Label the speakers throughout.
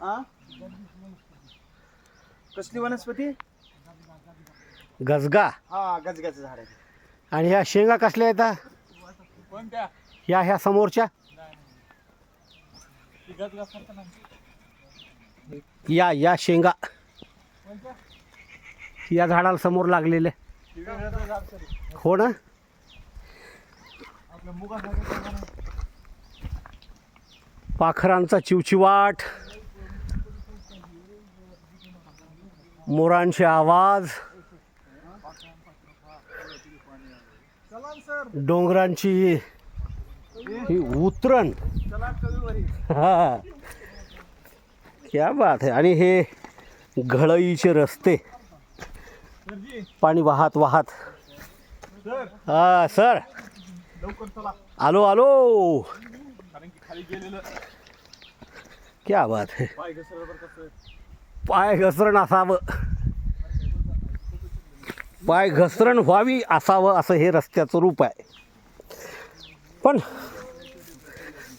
Speaker 1: आ? कसली वनस्पती?
Speaker 2: गजगा.
Speaker 1: हा गजगाचं झाड आहे.
Speaker 2: आणि ह्या शेंगा कसल्या येतात
Speaker 1: कोणत्या?
Speaker 2: या ह्या समोरच्या? या या शेंगा. या झाडाला समोर लागलेले हो ना? पाखरांचा चिवचिवाट. मोरांचे आवाज. डोंगरांची ही उतरण. हा. क्या बात आहे आणि हे घळईचे रस्ते. पाणी वाहत वाहत. हा सर. आलो आलो. क्या बात आहे
Speaker 1: पाय
Speaker 2: घसरण असावं. पाय घसरण व्हावी असावं असं हे रस्त्याचं रूप आहे. पण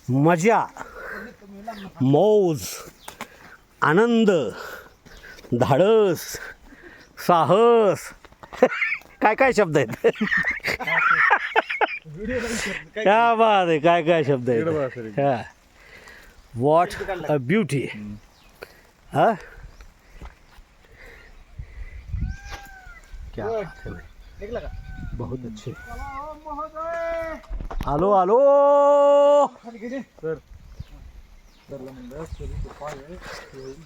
Speaker 2: मजा मौज आनंद धाडस साहस काय काय शब्द आहेत? क्या बात आहे काय काय शब्द आहेत? हा. वॉट अ ब्युटी हाँ? क्या बात है बहुत अच्छे।
Speaker 1: हो
Speaker 2: आलो आलो।
Speaker 1: खाली गेले सर।